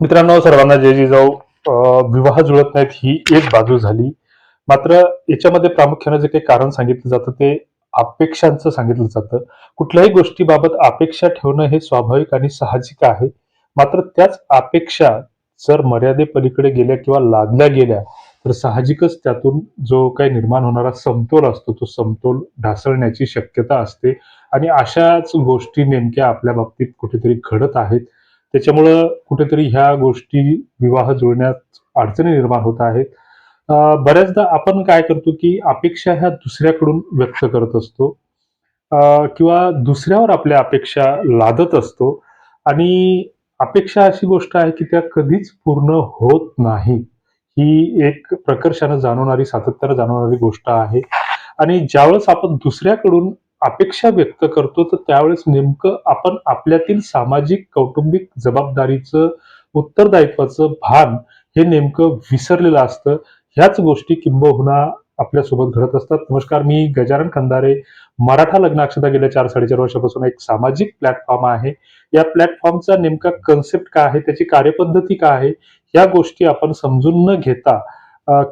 मित्रांनो सर्वांना जय जिजाऊ विवाह जुळत नाहीत ही एक बाजू झाली. मात्र याच्यामध्ये प्रामुख्याने जे काही कारण सांगितलं जातं ते अपेक्षांचं सांगितलं जातं. कुठल्याही गोष्टीबाबत अपेक्षा ठेवणं हे स्वाभाविक आणि साहजिक आहे. मात्र त्याच अपेक्षा जर मर्यादेपलीकडे गेल्या किंवा लादल्या गेल्या तर साहजिकच त्यातून जो काही निर्माण होणारा समतोल असतो तो समतोल ढासळण्याची शक्यता असते. आणि अशाच गोष्टी नेमक्या आपल्या बाबतीत कुठेतरी घडत आहेत. त्याच्यामुळं कुठेतरी ह्या गोष्टी विवाह जुळण्यात अडचणी निर्माण होत आहेत. बऱ्याचदा आपण काय करतो की अपेक्षा ह्या दुसऱ्याकडून व्यक्त करत असतो. किंवा दुसऱ्यावर आपल्या अपेक्षा लादत असतो. आणि अपेक्षा अशी गोष्ट आहे की त्या कधीच पूर्ण होत नाही. ही एक प्रकर्षानं जाणवणारी सातत्यानं जाणवणारी गोष्ट आहे. आणि ज्यावेळेस आपण दुसऱ्याकडून अपेक्षा व्यक्त करतो तर त्यावेळेस नेमकं आपण आपल्यातील सामाजिक कौटुंबिक जबाबदारीचं उत्तरदायित्वाचं भान हे नेमकं विसरलेलं असतं. ह्याच गोष्टी किंबहुना आपल्यासोबत घडत असतात. नमस्कार मी गजानन खंदारे मराठा लग्न अक्षता गेल्या चार साडेचार वर्षापासून एक सामाजिक प्लॅटफॉर्म आहे. या प्लॅटफॉर्मचा नेमका कन्सेप्ट काय आहे? त्याची कार्यपद्धती काय आहे? या गोष्टी आपण समजून न घेता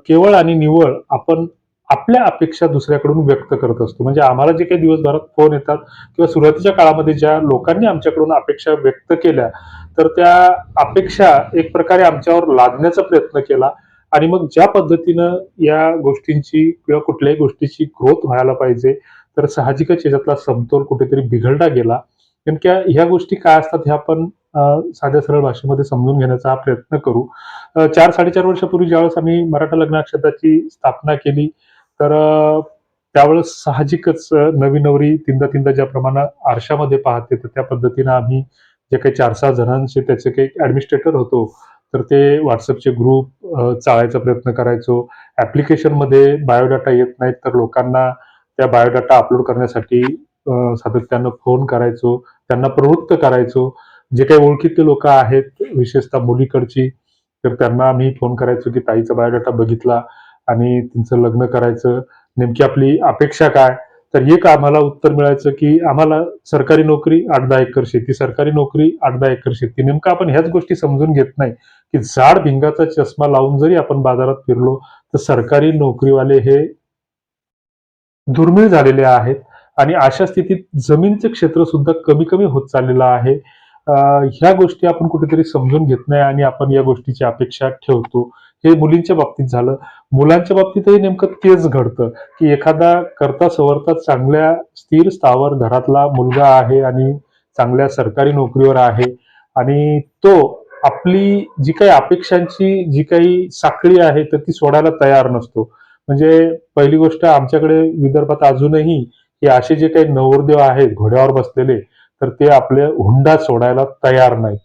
केवळ आणि निवळ आपण आपल्या अपेक्षा दुसऱ्याकडून व्यक्त करत असतो. म्हणजे आम्हाला जे काही दिवसभरात फोन येतात किंवा सुरुवातीच्या काळामध्ये ज्या लोकांनी आमच्याकडून अपेक्षा व्यक्त केल्या तर त्या अपेक्षा एक प्रकारे आमच्यावर लादण्याचा प्रयत्न केला आणि मग ज्या पद्धतीनं या गोष्टींची किंवा कुठल्याही गोष्टीची ग्रोथ व्हायला पाहिजे तर साहजिकच याच्यातला समतोल कुठेतरी बिघडला गेला. नेमक्या ह्या गोष्टी काय असतात ह्या आपण साध्या सरळ भाषेमध्ये समजून घेण्याचा हा प्रयत्न करू. चार साडेचार वर्षापूर्वी ज्यावेळेस आम्ही मराठा लग्न अक्षताची स्थापना केली तर त्यावेळेस साहजिकच नवी नवरी तीनदा तीनदा ज्याप्रमाणे आरशामध्ये पाहते तर त्या पद्धतीनं आम्ही जे काही चार सहा जणांचे त्याचे काही ऍडमिनिस्ट्रेटर होतो तर ते व्हॉट्सअपचे ग्रुप चाळायचा प्रयत्न करायचो. ऍप्लिकेशनमध्ये बायोडाटा येत नाहीत तर लोकांना त्या बायोडाटा अपलोड करण्यासाठी सातत्यानं फोन करायचो त्यांना प्रवृत्त करायचो. जे काही ओळखीतले लोक आहेत विशेषतः मुलीकडची तर त्यांना आम्ही फोन करायचो की ताईचा बायोडाटा बघितला. आणि त्यांचं लग्न करायचं नेमकी आपली अपेक्षा काय? तर एक आम्हाला उत्तर मिळायचं की आम्हाला सरकारी नोकरी आठ दहा एकर शेती सरकारी नोकरी आठ दहा एकर शेती. नेमकं आपण ह्याच गोष्टी समजून घेत नाही की जाड भिंगाचा चष्मा लावून जरी आपण बाजारात फिरलो तर सरकारी नोकरीवाले हे दुर्मिळ झालेले आहेत आणि अशा स्थितीत जमिनीचं क्षेत्र सुद्धा कमी कमी होत चाललेलं आहे. ह्या गोष्टी आपण कुठेतरी समजून घेत नाही आणि आपण या गोष्टीची अपेक्षा ठेवतो. हे मुलींच्या बाबतीत झालं. मुलांच्या बाबतीतही नेमकं तेच घडतं की एखादा करता सवरता चांगल्या स्थिर स्थावर घरातला मुलगा आहे आणि चांगल्या सरकारी नोकरीवर आहे आणि तो आपली जी काही अपेक्षांची जी काही साखळी आहे तर ती सोडायला तयार नसतो. म्हणजे पहिली गोष्ट आमच्याकडे विदर्भात अजूनही हे असे जे काही नवरदेव आहेत घोड्यावर बसलेले तर ते आपले हुंडा सोडायला तयार नाहीत.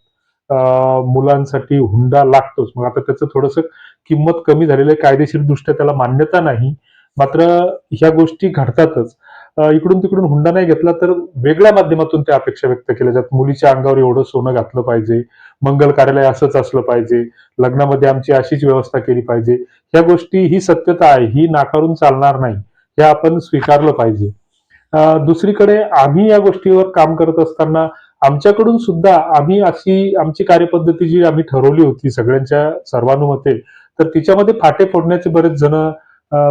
मुलांसाठी हुंडा लागतोच. मग आता त्याचं थोडंसं किंमत कमी झालेली आहे कायदेशीर दृष्ट्या त्याला मान्यता नाही. मात्र ह्या गोष्टी घडतातच. इकडून तिकडून हुंडा नाही घेतला तर वेगळ्या माध्यमातून त्या अपेक्षा व्यक्त केल्या जातात मुलीच्या अंगावर एवढं सोनं घातलं पाहिजे मंगल कार्यालय असंच असलं पाहिजे लग्नामध्ये आमची अशीच व्यवस्था केली पाहिजे. ह्या गोष्टी ही सत्यता आहे ही नाकारून चालणार नाही. हे आपण स्वीकारलं पाहिजे. दुसरीकडे आम्ही या गोष्टीवर काम करत असताना आमच्याकडून सुद्धा आम्ही अशी आमची कार्यपद्धती जी आम्ही ठरवली होती सगळ्यांच्या सर्वानुमते तर तिच्यामध्ये फाटे फोडण्याचे बरेच जण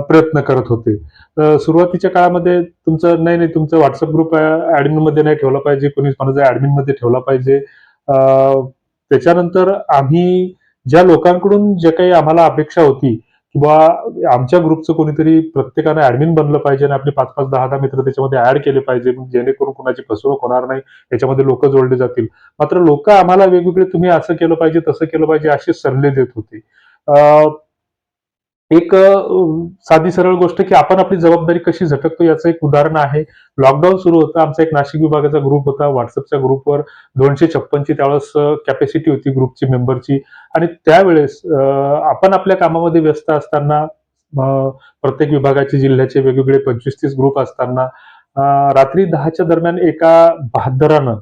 प्रयत्न करत होते. सुरुवातीच्या काळामध्ये तुमचं नाही नाही तुमचं व्हॉट्सअप ग्रुप ऍडमिनमध्ये नाही ठेवला पाहिजे कोणी कोणाचा ऍडमिनमध्ये ठेवला पाहिजे. त्याच्यानंतर आम्ही ज्या लोकांकडून जे काही आम्हाला अपेक्षा होती किंवा आमच्या ग्रुपचं कोणीतरी प्रत्येकानं ऍडमिन बनलं पाहिजे आणि आपले पाच पाच दहा दहा मित्र त्याच्यामध्ये ऍड केले पाहिजे जेणेकरून कोणाची फसवणूक होणार नाही याच्यामध्ये लोक जोडले जातील. मात्र लोक आम्हाला वेगवेगळे तुम्ही असं केलं पाहिजे तसं केलं पाहिजे असे सल्ले देत होते. एक साधी सरळ गोष्ट की आपण आपली जबाबदारी कशी झटकतो याचं एक उदाहरण आहे. लॉकडाऊन सुरू होतं आमचा एक नाशिक विभागाचा ग्रुप होता. व्हॉट्सअपच्या ग्रुपवर दोनशे छप्पनची त्यावेळेस कॅपॅसिटी होती ग्रुपची मेंबरची आणि त्यावेळेस आपण आपल्या कामामध्ये व्यस्त असताना प्रत्येक विभागाचे जिल्ह्याचे वेगवेगळे पंचवीस तीस ग्रुप असताना रात्री दहाच्या दरम्यान एका बहादरानं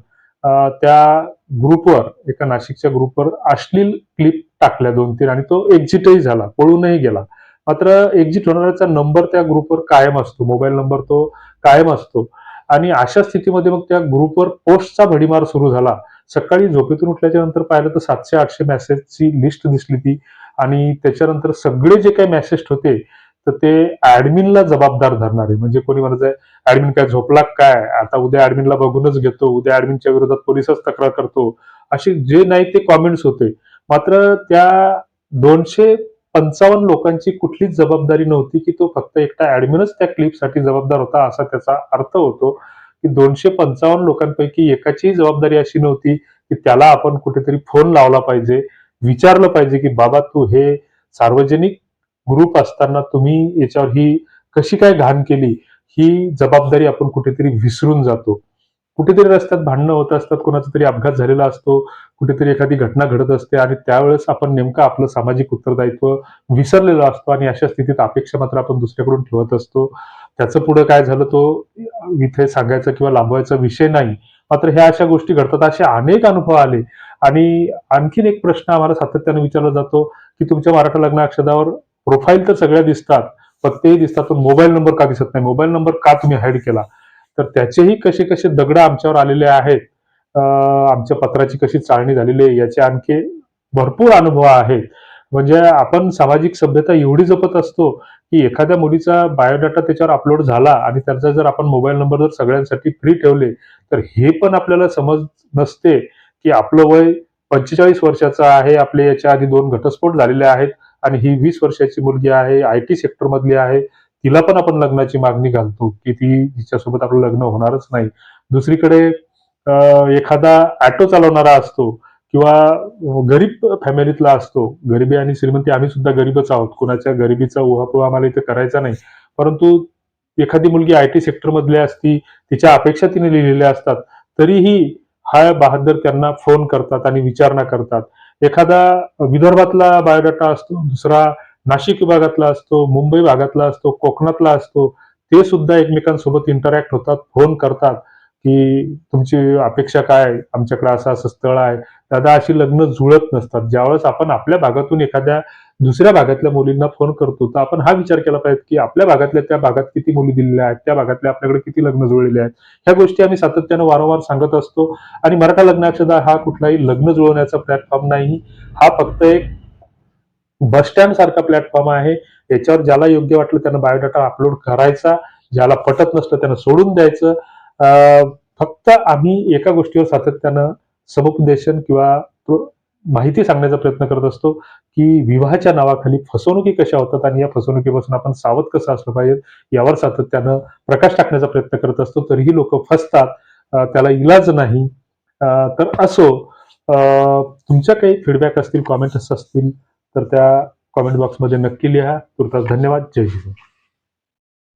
त्या ग्रुपवर एका नाशिकच्या ग्रुपवर अश्लील क्लिप टाकल्या दोन तीन आणि तो एक्झिटही झाला पळूनही गेला. मात्र एक्झिट होणाऱ्याचा नंबर त्या ग्रुपवर कायम असतो मोबाईल नंबर तो कायम असतो. आणि अशा स्थितीमध्ये मग त्या ग्रुपवर पोस्टचा भडीमार सुरू झाला. सकाळी झोपेतून उठल्याच्या नंतर पाहिलं तर सातशे आठशे मेसेजची लिस्ट दिसली ती. आणि त्याच्यानंतर सगळे जे काही मेसेज होते तर ते ऍडमिनला जबाबदार धरणारे. म्हणजे कोणी म्हणायचं आहे ऍडमिन काय झोपला काय? आता उद्या ऍडमिनला बघूनच घेतो. उद्या ऍडमिनच्या विरोधात पोलिसच तक्रार करतो. असे जे नाही ते कॉमेंट्स होते. मात्र त्या दोनशे पंचावन्न लोकांची कुठलीच जबाबदारी नव्हती की तो फक्त एकटा ऍडमिनच त्या क्लिपसाठी जबाबदार होता असा त्याचा अर्थ होतो की दोनशे पंचावन्न लोकांपैकी एकाचीही जबाबदारी अशी नव्हती की त्याला आपण कुठेतरी फोन लावला पाहिजे विचारलं पाहिजे की बाबा तू हे सार्वजनिक ग्रुप असताना तुम्ही याच्यावर ही कशी काय घाण केली ही जबाबदारी आपण कुठेतरी विसरून जातो. कुठेतरी रस्त्यात भांडणं होत असतात कोणाचा तरी अपघात झालेला असतो कुठेतरी एखादी घटना घडत असते आणि त्यावेळेस आपण नेमकं आपलं सामाजिक उत्तरदायित्व विसरलेलो असतो आणि अशा स्थितीत अपेक्षा मात्र आपण दुसऱ्याकडून ठेवत असतो. त्याचं पुढे काय झालं तो इथे सांगायचा किंवा लांबवायचा विषय नाही. मात्र ह्या अशा गोष्टी घडतात असे अनेक अनुभव आले. आणि आणखीन एक प्रश्न आम्हाला सातत्याने विचारला जातो की तुमच्या मराठा लग्न अक्षदावर प्रोफाईल तर सगळ्या दिसतात पत्तेही दिसतात पण मोबाईल नंबर का दिसत नाही? मोबाईल नंबर का तुम्ही हाईड केला? तर त्याचेही कसे कसे दगड आमच्यावर आलेले आहेत आमच्या पत्राची कशी चाळणी झालेली आहे याचे आणखी भरपूर अनुभव आहेत. म्हणजे आपण सामाजिक सभ्यता एवढी जपत असतो की एखाद्या मुलीचा बायोडाटा त्याच्यावर अपलोड झाला आणि त्याचा जर आपण मोबाईल नंबर जर सगळ्यांसाठी फ्री ठेवले तर हे पण आपल्याला समज नसते की आपलं वय पंचेचाळीस वर्षाचं आहे आपले याच्या आधी दोन घटस्फोट झालेले आहेत. आणि ही वीस वर्षाची मुलगी आहे आय टी सेक्टर मधली आहे. तिला पण आपण लग्नाची मागणी घालतो की ती तिच्यासोबत आपलं लग्न होणारच नाही. दुसरीकडे एखादा ऑटो चालवणारा असतो किंवा गरीब फॅमिलीतला असतो. गरिबी आणि श्रीमंती आम्ही सुद्धा गरीबच आहोत. कोणाच्या गरिबीचा उहापोह आम्हाला इथे करायचा नाही. परंतु एखादी मुलगी आय टी सेक्टर मधली असती तिच्या अपेक्षा तिने लिहिलेल्या असतात. तरीही हा बहादर त्यांना फोन करतात आणि विचारणा करतात. एखादा विदर्भातला बायोडाटा असतो दुसरा नाशिक विभागातला असतो मुंबई भागातला असतो कोकणातला असतो ते सुद्धा एकमेकांसोबत इंटरॅक्ट होतात फोन करतात की तुमची अपेक्षा काय आमच्याकडे असं असं स्थळ आहे. दादा अशी लग्न जुळत नसतात. ज्यावेळेस आपण आपल्या भागातून एखाद्या दुसऱ्या भागातल्या मुलींना फोन करतो तर आपण हा विचार केला पाहिजे की आपल्या भागातल्या त्या भागात किती मुली दिलेल्या आहेत त्या भागातल्या आपल्याकडे किती लग्न जुळलेले आहेत? ह्या गोष्टी आम्ही सातत्यानं वारंवार सांगत असतो. आणि मराठा लग्नाक्षदा हा कुठलाही लग्न जुळवण्याचा प्लॅटफॉर्म नाही. हा फक्त एक बस स्टँड सारखा प्लॅटफॉर्म आहे. याच्यावर ज्याला योग्य वाटलं त्यानं बायोडाटा अपलोड करायचा. ज्याला पटत नसलं त्यानं सोडून द्यायचं. फक्त आम्ही एका गोष्टीवर सातत्यानं समुपदेशन किंवा माहिती सांगण्याचा प्रयत्न करत असतो की विवाहाच्या नावाखाली फसवणुकी कशा होतात आणि या फसवणुकीपासून आपण सावध कसं असलं पाहिजे यावर सातत्यानं प्रकाश टाकण्याचा प्रयत्न करत असतो. तरीही लोक फसतात त्याला इलाज नाही. तर असो तुमच्या काही फीडबॅक असतील कॉमेंट्स असतील तर त्या कॉमेंट बॉक्समध्ये नक्की लिहा. तुर्तास धन्यवाद. जय हिंद.